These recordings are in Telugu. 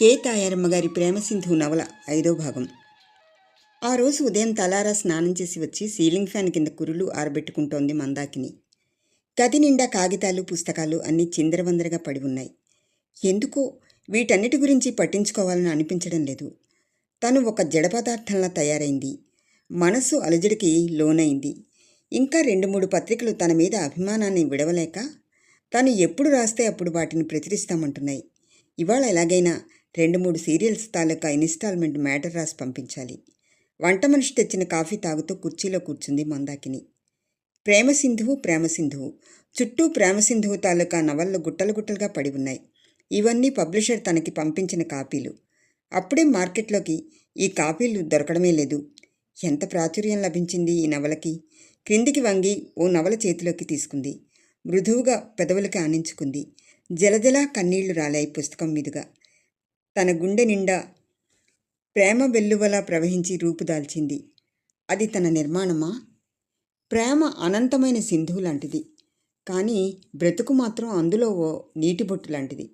కే. తాయారమ్మ గారి ప్రేమసింధు నవల ఐదో భాగం. ఆ రోజు ఉదయం తలారా స్నానం చేసి వచ్చి సీలింగ్ ఫ్యాన్ కింద కురులు ఆరబెట్టుకుంటోంది మందాకిని. గది నిండా కాగితాలు పుస్తకాలు అన్నీ చిందరవందరగా పడి ఉన్నాయి. ఎందుకో వీటన్నిటి గురించి పట్టించుకోవాలని అనిపించడం లేదు. తను ఒక జడ పదార్థంలా తయారైంది. మనసు అలజడికి లోనైంది. ఇంకా రెండు మూడు పత్రికలు తన మీద అభిమానాన్ని విడవలేక తను ఎప్పుడు రాస్తే అప్పుడు వాటిని ప్రచురిస్తామంటున్నాయి. ఇవాళ ఎలాగైనా రెండు మూడు సీరియల్స్ తాలూకా ఇన్స్టాల్మెంట్ మ్యాటర్ రాసి పంపించాలి. వంట మనిషి తెచ్చిన కాఫీ తాగుతూ కుర్చీలో కూర్చుంది మందాకిని. ప్రేమ సింధువు ప్రేమ సింధువు. చుట్టూ ప్రేమసింధువు తాలూకా నవళ్ళు గుట్టలు గుట్టలుగా పడి ఉన్నాయి. ఇవన్నీ పబ్లిషర్ తనకి పంపించిన కాపీలు. అప్పుడే మార్కెట్లోకి ఈ కాపీలు దొరకడమే లేదు. ఎంత ప్రాచుర్యం లభించింది ఈ నవలకి? క్రిందికి వంగి ఓ నవల చేతిలోకి తీసుకుంది. మృదువుగా పెదవులకి ఆనించుకుంది. జలజల కన్నీళ్ళు రాలాయి పుస్తకం మీదుగా. తన గుండె నిండా ప్రేమ వెల్లువలా ప్రవహించి రూపుదాల్చింది అది తన నిర్మాణమా? ప్రేమ అనంతమైన సింధువు లాంటిది. కానీ బ్రతుకు మాత్రం అందులో ఓ నీటి బొట్టు లాంటిది.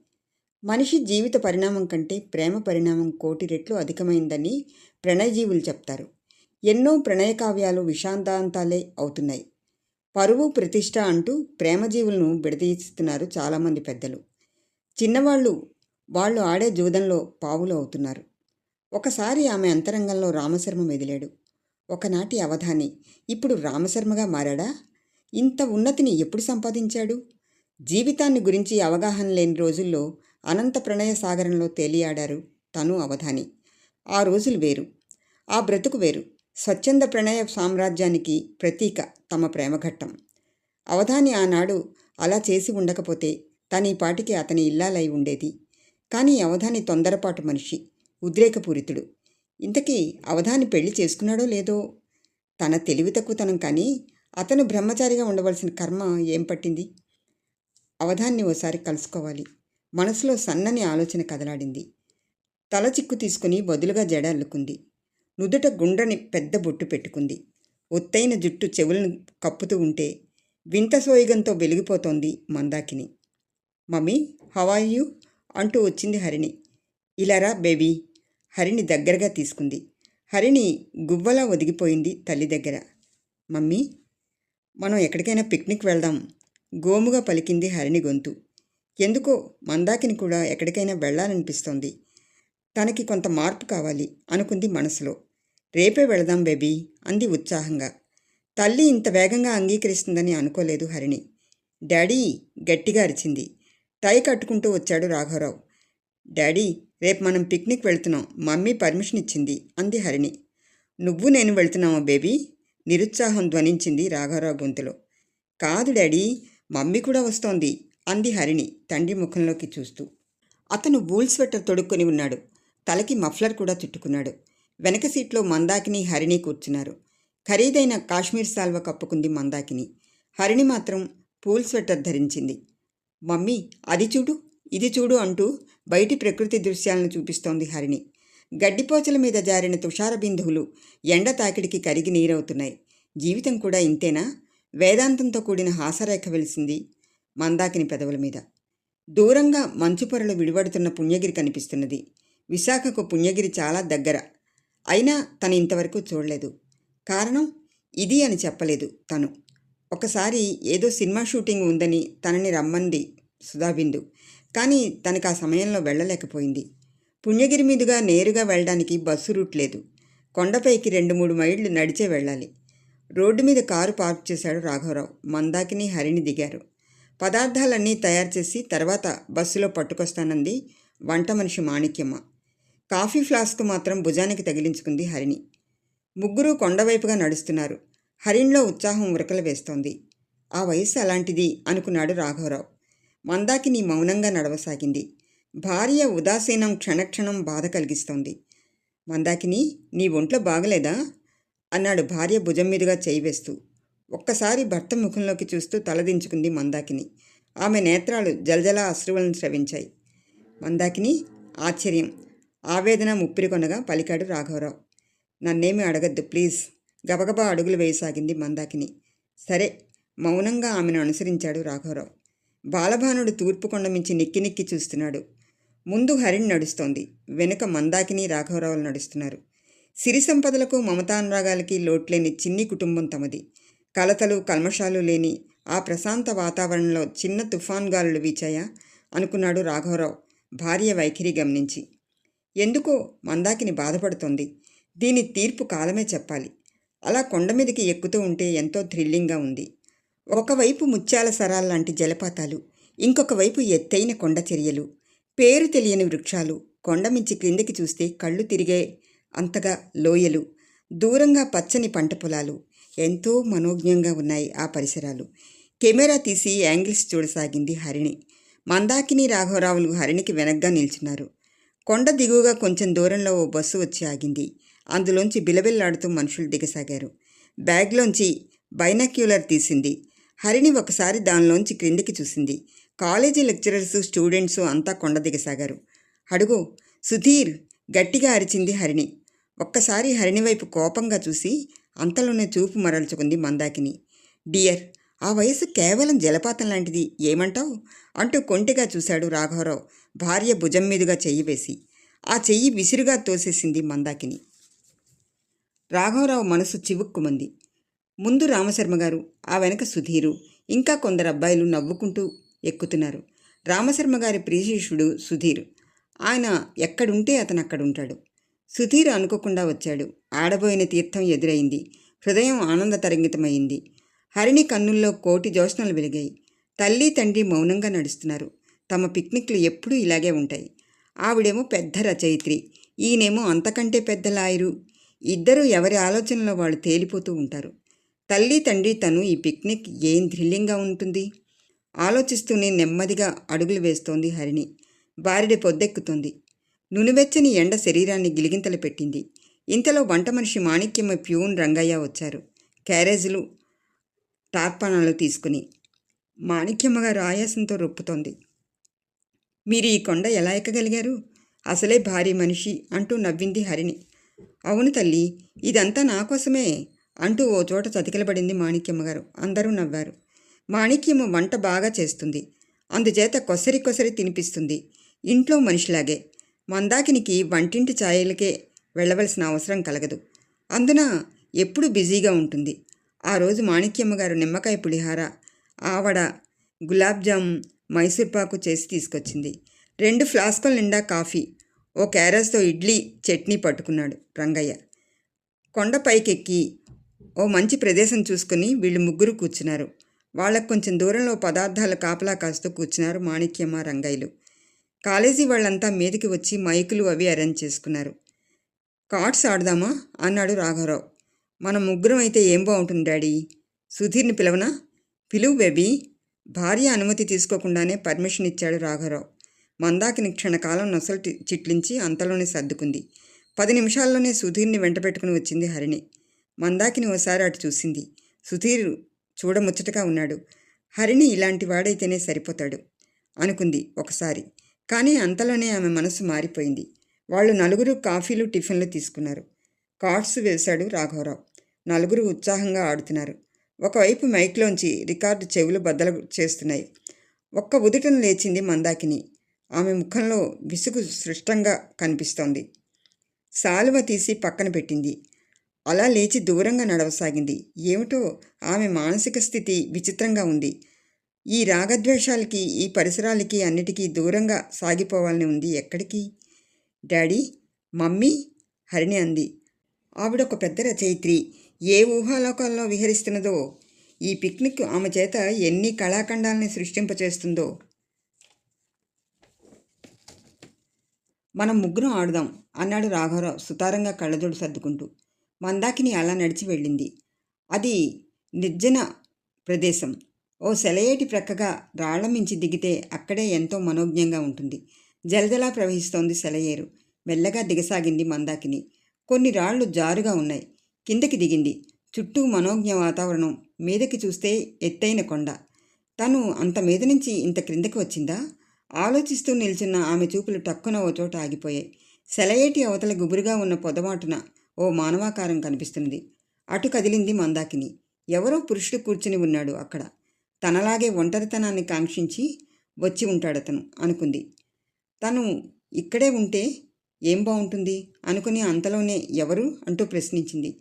మనిషి జీవిత పరిణామం కంటే ప్రేమ పరిణామం కోటి రెట్లు అధికమైందని ప్రణయజీవులు చెప్తారు. ఎన్నో ప్రణయ కావ్యాలు విషాంతాంతాలే అవుతున్నాయి. పరువు ప్రతిష్ట అంటూ ప్రేమజీవులను విడదీస్తున్నారు చాలామంది పెద్దలు. చిన్నవాళ్ళు వాళ్ళు ఆడే జూదంలో పావులు అవుతున్నారు. ఒకసారి ఆమె అంతరంగంలో రామశర్మ మెదిలాడు. ఒకనాటి అవధాని ఇప్పుడు రామశర్మగా మారాడా? ఇంత ఉన్నతిని ఎప్పుడు సంపాదించాడు? జీవితాన్ని గురించి అవగాహన లేని రోజుల్లో అనంత ప్రణయ సాగరంలో తేలియాడారు తను అవధాని. ఆ రోజులు వేరు. ఆ బ్రతుకు వేరు. స్వచ్ఛంద ప్రణయ సామ్రాజ్యానికి ప్రతీక తమ ప్రేమఘట్టం. అవధాని ఆనాడు అలా చేసి ఉండకపోతే తన ఈ పాటికి అతని ఇల్లాలై ఉండేది కానీ అవధాని తొందరపాటు మనిషి ఉద్రేకపూరితుడు. ఇంతకీ అవధాని పెళ్ళి చేసుకున్నాడో లేదో? తన తెలివి తక్కువతనం కానీ అతను బ్రహ్మచారిగా ఉండవలసిన కర్మ ఏం పట్టింది? అవధాన్ని ఓసారి కలుసుకోవాలి. మనసులో సన్నని ఆలోచన కదలాడింది. తల చిక్కు తీసుకుని బదులుగా జడ అల్లుకుంది. నుదుట గుండ్రని పెద్ద బొట్టు పెట్టుకుంది. ఒత్తైన జుట్టు చెవులను కప్పుతూ ఉంటే వింత సోయిగంతో వెలిగిపోతోంది Mandakini. Mummy how are you? అంటూ వచ్చింది హరిణి. ఇలారా బేబీ హరిణి దగ్గరగా తీసుకుంది. హరిణి గువ్వలా ఒదిగిపోయింది తల్లి దగ్గర. మమ్మీ మనం ఎక్కడికైనా పిక్నిక్ వెళ్దాం గోముగా పలికింది హరిణి గొంతు. ఎందుకో మందాకిని కూడా ఎక్కడికైనా వెళ్ళాలనిపిస్తోంది. తనకి కొంత మార్పు కావాలి అనుకుంది మనసులో. రేపే వెళదాం బేబీ అంది ఉత్సాహంగా. తల్లి ఇంత వేగంగా అంగీకరిస్తుందని అనుకోలేదు హరిణి. డాడీ గట్టిగా అరిచింది. టై కట్టుకుంటూ వచ్చాడు రాఘవరావు. డాడీ రేపు మనం పిక్నిక్ వెళ్తున్నాం. మమ్మీ పర్మిషన్ ఇచ్చింది అంది హరిణి. నువ్వు నేను వెళ్తున్నావా బేబీ? నిరుత్సాహం ధ్వనించింది రాఘవరావు గొంతులో. కాదు డాడీ మమ్మీ కూడా వస్తోంది అంది హరిణి తండ్రి ముఖంలోకి చూస్తూ. అతను వూల్ స్వెటర్ తొడుక్కొని ఉన్నాడు. తలకి మఫ్లర్ కూడా చుట్టుకున్నాడు. వెనక సీట్లో మందాకిని హరిణి కూర్చున్నారు. ఖరీదైన కాశ్మీర్ సాల్వ కప్పుకుంది మందాకిని. హరిణి మాత్రం పూల్ స్వెటర్ ధరించింది. మమ్మీ అది చూడు ఇది చూడు అంటూ బయటి ప్రకృతి దృశ్యాలను చూపిస్తోంది హరిణి. గడ్డిపోచల మీద జారిన తుషార బిందువులు ఎండ తాకిడికి కరిగి నీరవుతున్నాయి. జీవితం కూడా ఇంతేనా? వేదాంతంతో కూడిన హాసరేఖ వెలిసింది మందాకిని పెదవుల మీద. దూరంగా మంచు పొరలు విడివడుతున్న పుణ్యగిరి కనిపిస్తున్నది. విశాఖకు పుణ్యగిరి చాలా దగ్గర. అయినా తను ఇంతవరకు చూడలేదు. కారణం ఇది అని చెప్పలేదు తను. ఒకసారి ఏదో సినిమా షూటింగ్ ఉందని తనని రమ్మంది సుధాబిందు. కానీ తనకు ఆ సమయంలో వెళ్ళలేకపోయింది. పుణ్యగిరి మీదుగా నేరుగా వెళ్ళడానికి బస్సు రూట్ లేదు. కొండపైకి రెండు మూడు మైళ్ళు నడిచే వెళ్ళాలి. రోడ్డు మీద కారు పార్క్ చేశాడు రాఘవరావు. మందాకిని హరిని దిగారు. పదార్థాలన్నీ తయారు చేసి తర్వాత బస్సులో పట్టుకొస్తానంది వంట మనిషి మాణిక్యమ్మ. కాఫీ ఫ్లాస్క్ మాత్రం భుజానికి తగిలించుకుంది హరిణి ముగ్గురు కొండవైపుగా నడుస్తున్నారు. హరిణ్లో ఉత్సాహం ఉరకలు వేస్తోంది. ఆ వయస్సు అలాంటిది అనుకున్నాడు రాఘవరావు. మందాకిని మౌనంగా నడవసాగింది. భార్య ఉదాసీనం క్షణక్షణం బాధ కలిగిస్తోంది. మందాకిని నీ ఒంట్లో బాగలేదా? అన్నాడు భార్య భుజం మీదుగా చేయి వేస్తూ. ఒక్కసారి భర్త ముఖంలోకి చూస్తూ తలదించుకుంది మందాకిని. ఆమె నేత్రాలు జలజల అశ్రువులను స్రవించాయి. మందాకిని ఆశ్చర్యం. ఆవేదన ముప్పిరికొనగా పలికాడు రాఘవరావు. నన్నేమి అడగద్దు ప్లీజ్. గబగబా అడుగులు వేయసాగింది మందాకిని. సరే మౌనంగా ఆమెను అనుసరించాడు రాఘవరావు. బాలభానుడు తూర్పు కొండ మించి నిక్కి నిక్కి చూస్తున్నాడు. ముందు హరిణి నడుస్తోంది. వెనుక మందాకిని రాఘవరావులు నడుస్తున్నారు. సిరి సంపదలకు మమతానురాగాలకి లోట్లేని చిన్ని కుటుంబం తమది. కలతలు కల్మషాలు లేని ఆ ప్రశాంత వాతావరణంలో చిన్న తుఫాన్ గాలులు వీచాయా? అనుకున్నాడు రాఘవరావు భార్య వైఖరి గమనించి. ఎందుకో మందాకిని బాధపడుతోంది. దీని తీర్పు కాలమే చెప్పాలి. అలా కొండ మీదకి ఎక్కుతూ ఉంటే ఎంతో థ్రిల్లింగ్గా ఉంది. ఒకవైపు ముత్యాల సరాల లాంటి జలపాతాలు ఇంకొక వైపు ఎత్తైన కొండ చర్యలు. పేరు తెలియని వృక్షాలు. కొండమించి క్రిందికి చూస్తే కళ్ళు తిరిగే అంతగా లోయలు. దూరంగా పచ్చని పంట పొలాలు. ఎంతో మనోజ్ఞంగా ఉన్నాయి ఆ పరిసరాలు. కెమెరా తీసి యాంగిల్స్ చూడసాగింది హరిణి. మందాకిని రాఘవరావులు హరిణికి వెనగ్గా నిల్చున్నారు. కొండ దిగువగా కొంచెం దూరంలో ఓ బస్సు వచ్చి ఆగింది. అందులోంచి బిలబిల్లాడుతూ మనుషులు దిగసాగారు. బ్యాగ్లోంచి బైనాక్యులర్ తీసింది. హరిణి ఒకసారి దానిలోంచి క్రిందికి చూసింది. కాలేజీ లెక్చరర్స్ స్టూడెంట్స్ అంతా కొండ దిగసాగారు. అడుగు సుధీర్! గట్టిగా అరిచింది హరిణి. ఒక్కసారి హరిణి వైపు కోపంగా చూసి అంతలోనే చూపు మరల్చుకుంది మందాకిని. డియర్ ఆ వయసు కేవలం జలపాతం లాంటిది ఏమంటావు? అంటూ కొంటిగా చూశాడు రాఘవరావు భార్య భుజం మీదుగా చెయ్యి వేసి. ఆ చెయ్యి విసిరుగా తోసేసింది మందాకిని. రాఘవరావు మనసు చివుక్కుమంది. ముందు రామశర్మ గారు ఆ వెనక సుధీరు ఇంకా కొందరు అబ్బాయిలు నవ్వుకుంటూ ఎక్కుతున్నారు. రామశర్మ గారి ప్రియశిష్యుడు సుధీర్. ఆయన ఎక్కడుంటే అతను అక్కడుంటాడు. సుధీర్ అనుకోకుండా వచ్చాడు. ఆడబోయిన తీర్థం ఎదురైంది. హృదయం ఆనంద తరంగితమైంది హరిణి కన్నుల్లో కోటి జ్యోత్స్నలు వెలిగాయి. తల్లి తండ్రి మౌనంగా నడుస్తున్నారు. తమ పిక్నిక్లు ఎప్పుడూ ఇలాగే ఉంటాయి. ఆవిడేమో పెద్ద రచయిత్రి. ఈయనేమో అంతకంటే పెద్ద లాయరు. ఇద్దరూ ఎవరి ఆలోచనలో వాళ్ళు తేలిపోతూ ఉంటారు. తల్లి తండ్రి తను ఈ పిక్నిక్ ఏం థ్రిల్లింగ్గా ఉంటుంది? ఆలోచిస్తూనే నెమ్మదిగా అడుగులు వేస్తోంది హరిణి. బారిడి పొద్దెక్కుతోంది. నునువెచ్చని ఎండ శరీరాన్ని గిలిగింతలు పెట్టింది. ఇంతలో వంట మనిషి మాణిక్యమ్మ ప్యూన్ రంగయ్య వచ్చారు. క్యారేజీలు టార్పానాలు తీసుకుని. మాణిక్యమ్మ గారు ఆయాసంతో రొప్పుతోంది. మీరు ఈ కొండ ఎలా ఎక్కగలిగారు? అసలే భారీ మనిషి అంటూ నవ్వింది హరిణి. అవును తల్లి ఇదంతా నా కోసమే అంటూ ఓ చోట చతికిలబడింది మాణిక్యమ్మ గారు అందరూ నవ్వారు. మాణిక్యమ్మ వంట బాగా చేస్తుంది. అందుచేత కొసరి కొసరి తినిపిస్తుంది. ఇంట్లో మనిషిలాగే. మందాకినికి వంటింటి ఛాయలకే వెళ్ళవలసిన అవసరం కలగదు. అందున ఎప్పుడు బిజీగా ఉంటుంది. ఆ రోజు మాణిక్యమ్మ గారు నిమ్మకాయ పులిహార ఆవడ గులాబ్ జామ్ మైసూర్పాకు చేసి తీసుకొచ్చింది. రెండు ఫ్లాస్కుల నిండా కాఫీ ఓ క్యారెస్తో ఇడ్లీ చట్నీ పట్టుకున్నాడు రంగయ్య. కొండపైకెక్కి ఓ మంచి ప్రదేశం చూసుకుని వీళ్ళు ముగ్గురు కూర్చున్నారు. వాళ్ళకు కొంచెం దూరంలో పదార్థాల కాపలా కాస్తూ కూర్చున్నారు మాణిక్యమ్మ రంగయ్యలు. కాలేజీ వాళ్ళంతా మీదికి వచ్చి మైకులు అవి అరేంజ్ చేసుకున్నారు. కార్డ్స్ ఆడదామా? అన్నాడు రాఘవరావు. మన ముగ్గురం అయితే ఏం బాగుంటుంది డాడీ? సుధీర్ని పిలవనా? పిలువు బేబీ. భార్య అనుమతి తీసుకోకుండానే పర్మిషన్ ఇచ్చాడు రాఘవరావు. మందాకిని క్షణకాలం నొసలు చిట్లించి అంతలోనే సర్దుకుంది. పది నిమిషాల్లోనే సుధీర్ని వెంట పెట్టుకుని వచ్చింది హరిణి. మందాకిని ఓసారి అటు చూసింది. సుధీర్ చూడముచ్చటగా ఉన్నాడు. హరిణి ఇలాంటి వాడైతేనే సరిపోతాడు అనుకుంది ఒకసారి. కానీ అంతలోనే ఆమె మనసు మారిపోయింది. వాళ్ళు నలుగురు కాఫీలు టిఫిన్లు తీసుకున్నారు. కార్డ్స్ వేశాడు రాఘవరావు. నలుగురు ఉత్సాహంగా ఆడుతున్నారు. ఒకవైపు మైక్లోంచి రికార్డు చెవులు బద్దలు చేస్తున్నాయి. ఒక్క ఉదుటను లేచింది మందాకిని. ఆమె ముఖంలో విసుగు సృష్టంగా కనిపిస్తోంది. సాలువ తీసి పక్కన పెట్టింది. అలా లేచి దూరంగా నడవసాగింది. ఏమిటో ఆమె మానసిక స్థితి విచిత్రంగా ఉంది. ఈ రాగద్వేషాలకి ఈ పరిసరాలకి అన్నిటికీ దూరంగా సాగిపోవాలని ఉంది ఎక్కడికి? డాడీ? మమ్మీ? హరిణి అంది. ఆవిడ ఒక పెద్ద రచయిత్రి. ఏ ఊహాలోకాల్లో విహరిస్తున్నదో ఈ పిక్నిక్ ఆమె చేత ఎన్ని కళాఖండాలని సృష్టింపచేస్తుందో మనం ముగ్గురం ఆడుదాం అన్నాడు రాఘవరావు సుతారంగా కళ్ళజోడు సర్దుకుంటూ. మందాకిని అలా నడిచి వెళ్ళింది. అది నిర్జన ప్రదేశం. ఓ సెలయేటి ప్రక్కగా రాళ్ళ మించి దిగితే అక్కడే ఎంతో మనోజ్ఞంగా ఉంటుంది. జలజలా ప్రవహిస్తోంది సెలయేరు. మెల్లగా దిగసాగింది మందాకిని. కొన్ని రాళ్ళు జారుగా ఉన్నాయి. కిందకి దిగింది. చుట్టూ మనోజ్ఞ వాతావరణం. మీదకి చూస్తే ఎత్తైన కొండ. తను అంత మీద నుంచి ఇంత క్రిందకి వచ్చిందా? ఆలోచిస్తూ నిల్చున్న ఆమె చూపులు టక్కున ఓ చోట ఆగిపోయాయి. సెలయేటి అవతల గుబురుగా ఉన్న పొదమాటున ఓ మానవాకారం కనిపిస్తున్నది అటు కదిలింది మందాకిని. ఎవరో పురుషుడు కూర్చుని ఉన్నాడు అక్కడ. తనలాగే ఒంటరితనాన్ని కాంక్షించి వచ్చి ఉంటాడతను అనుకుంది. తను ఇక్కడే ఉంటే ఏం బాగుంటుంది అనుకుని అంతలోనే ఎవరు? అంటూ ప్రశ్నించింది.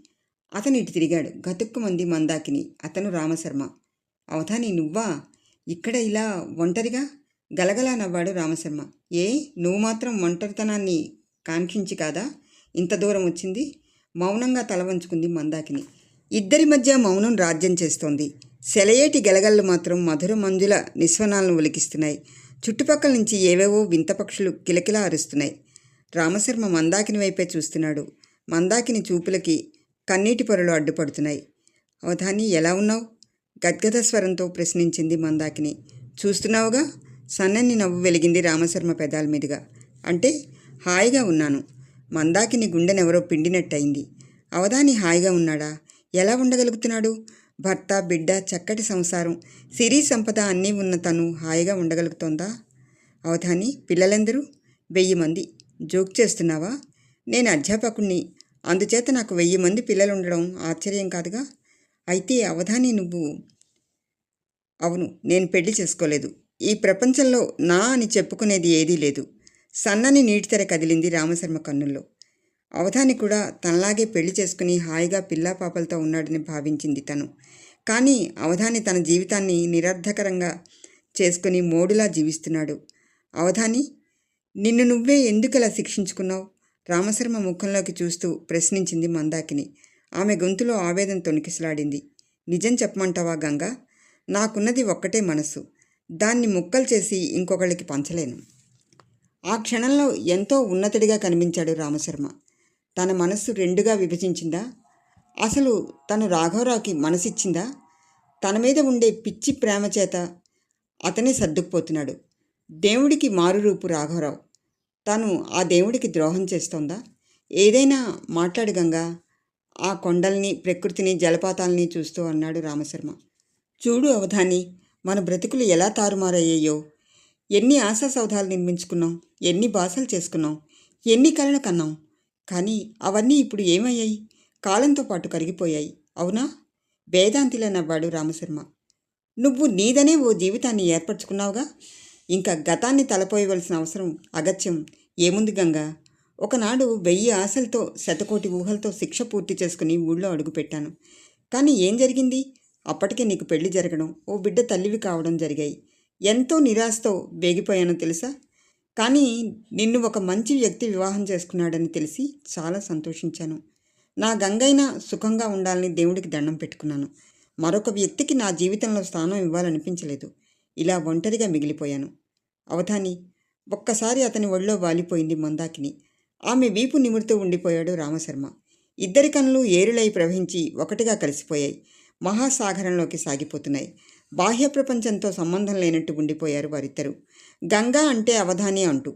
అతను ఇటు తిరిగాడు. గతుక్కుమంది మందాకిని. అతను రామశర్మ. అవధాని నువ్వా? ఇక్కడ ఇలా ఒంటరిగా? గలగలా నవ్వాడు రామశర్మ. ఏ నువ్వు మాత్రం ఒంటరితనాన్ని కాంక్షించి కాదా? ఇంత దూరం వచ్చింది? మౌనంగా తల వంచుకుంది మందాకిని. ఇద్దరి మధ్య మౌనం రాజ్యం చేస్తోంది. సెలయేటి గెలగళ్ళు మాత్రం మధుర మంజుల నిస్వనాలను ఒలికిస్తున్నాయి. చుట్టుపక్కల నుంచి ఏవేవో వింత పక్షులు కిలకిలా అరుస్తున్నాయి. రామశర్మ మందాకిని వైపే చూస్తున్నాడు. మందాకిని చూపులకి కన్నీటి పొరలు అడ్డుపడుతున్నాయి. అవధాని ఎలా ఉన్నావు? గద్గద స్వరంతో ప్రశ్నించింది మందాకిని. చూస్తున్నావుగా? సన్నని నవ్వు వెలిగింది రామశర్మ పెదాల మీదుగా. అంటే హాయిగా ఉన్నాను. మందాకిని గుండెనెవరో పిండినట్టయింది. అవధాని హాయిగా ఉన్నాడా? ఎలా ఉండగలుగుతున్నాడు? భర్త బిడ్డ చక్కటి సంసారం సిరి సంపద అన్నీ ఉన్న తను హాయిగా ఉండగలుగుతోందా? అవధాని పిల్లలందరూ? వెయ్యి మంది. జోక్ చేస్తున్నావా? నేను అధ్యాపకుణ్ణి. అందుచేత నాకు వెయ్యి మంది పిల్లలు ఉండడం ఆశ్చర్యం కాదుగా? అయితే అవధాని నువ్వు అవును నేను పెళ్ళి చేసుకోలేదు. ఈ ప్రపంచంలో నా అని చెప్పుకునేది ఏదీ లేదు. సన్నని నీటి తెర కదిలింది రామశర్మ కన్నుల్లో. అవధాని కూడా తనలాగే పెళ్ళి చేసుకుని హాయిగా పిల్లా పాపలతో ఉన్నాడని భావించింది తను. కానీ అవధాని తన జీవితాన్ని నిరర్ధకరంగా చేసుకుని మోడులా జీవిస్తున్నాడు. అవధాని నిన్ను నువ్వే ఎందుకలా శిక్షించుకున్నావు? రామశర్మ ముఖంలోకి చూస్తూ ప్రశ్నించింది మందాకిని. ఆమె గొంతులో ఆవేదన తొణికిసలాడింది. నిజం చెప్పమంటావా గంగా? నాకున్నది ఒక్కటే మనసు దాన్ని ముక్కలు చేసి ఇంకొకళ్ళకి పంచలేను. ఆ క్షణంలో ఎంతో ఉన్నతుడిగా కనిపించాడు రామశర్మ. తన మనస్సు రెండుగా విభజించిందా? అసలు తను రాఘవరావుకి మనసిచ్చిందా? తన మీద ఉండే పిచ్చి ప్రేమ చేత అతనే సర్దుకుపోతున్నాడు. దేవుడికి మారురూపు రాఘవరావు. తను ఆ దేవుడికి ద్రోహం చేస్తోందా? ఏదైనా మాట్లాడు గంగా. ఆ కొండల్ని ప్రకృతిని జలపాతాలని చూస్తూ అన్నాడు రామశర్మ. చూడు అవధాని మన బ్రతుకులు ఎలా తారుమారయ్యాయో? ఎన్ని ఆశా సౌధాలు నిర్మించుకున్నాం? ఎన్ని భాషలు చేసుకున్నాం? ఎన్ని కళలు కన్నాం? కానీ అవన్నీ ఇప్పుడు ఏమయ్యాయి? కాలంతో పాటు కరిగిపోయాయి. అవునా? వేదాంతిలా నవ్వాడు రామశర్మ. నువ్వు నీదనే ఓ జీవితాన్ని ఏర్పరచుకున్నావుగా? ఇంకా గతాన్ని తలపోయవలసిన అవసరం అగత్యం ఏముంది గంగా? ఒకనాడు వెయ్యి ఆశలతో శతకోటి ఊహలతో శిక్ష పూర్తి చేసుకుని ఊళ్ళో అడుగుపెట్టాను. కానీ ఏం జరిగింది? అప్పటికే నీకు పెళ్ళి జరగడం ఓ బిడ్డ తల్లివి కావడం జరిగాయి. ఎంతో నిరాశతో వేగిపోయానో తెలుసా? కానీ నిన్ను ఒక మంచి వ్యక్తి వివాహం చేసుకున్నాడని తెలిసి చాలా సంతోషించాను. నా గంగైన సుఖంగా ఉండాలని దేవుడికి దండం పెట్టుకున్నాను. మరొక వ్యక్తికి నా జీవితంలో స్థానం ఇవ్వాలనిపించలేదు. ఇలా ఒంటరిగా మిగిలిపోయాను. అవధాని ఒక్కసారి అతని ఒళ్ళో వాలిపోయింది మందాకిని. ఆమె వీపు నిమురుతూ ఉండిపోయాడు రామశర్మ. ఇద్దరి కన్నులు ఏరులై ప్రవహించి ఒకటిగా కలిసిపోయాయి. మహాసాగరంలోకి సాగిపోతున్నాయి. బాహ్య ప్రపంచంతో సంబంధం లేనట్టు ఉండిపోయారు వారిద్దరు. గంగా అంటే అవధాని అంటూ.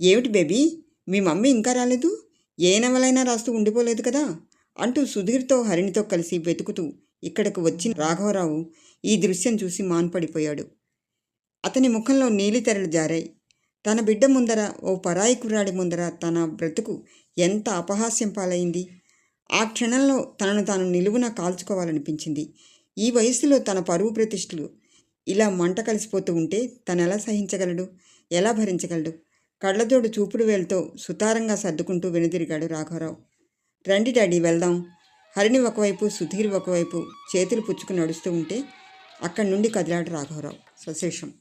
ఏమిటి బేబీ? మీ మమ్మీ ఇంకా రాలేదు? ఏ నవలైనా రాస్తూ ఉండిపోలేదు కదా? అంటూ సుధీర్తో హరిణితో కలిసి వెతుకుతూ ఇక్కడకు వచ్చిన రాఘవరావు ఈ దృశ్యం చూసి మాన్పడిపోయాడు. అతని ముఖంలో నీలితెరలు జారాయి. తన బిడ్డ ముందర ఓ పరాయి కుర్రాడి ముందర తన బ్రతుకు ఎంత అపహాస్యం పాలైంది? ఆ క్షణంలో తనను తాను నిలువున కాల్చుకోవాలనిపించింది. ఈ వయసులో తన పరువు ప్రతిష్టలు ఇలా మంట కలిసిపోతూ ఉంటే తను ఎలా సహించగలడు? ఎలా భరించగలడు? కళ్ళజోడు చూపుడు వేలతో సుతారంగా సర్దుకుంటూ వెనుదిరిగాడు రాఘవరావు. రండి డాడీ వెళ్దాం. హరిణి ఒకవైపు సుధీర్ ఒకవైపు చేతులు పుచ్చుకుని నడుస్తూ ఉంటే అక్కడి నుండి కదిలాడు రాఘవరావు. సశేషం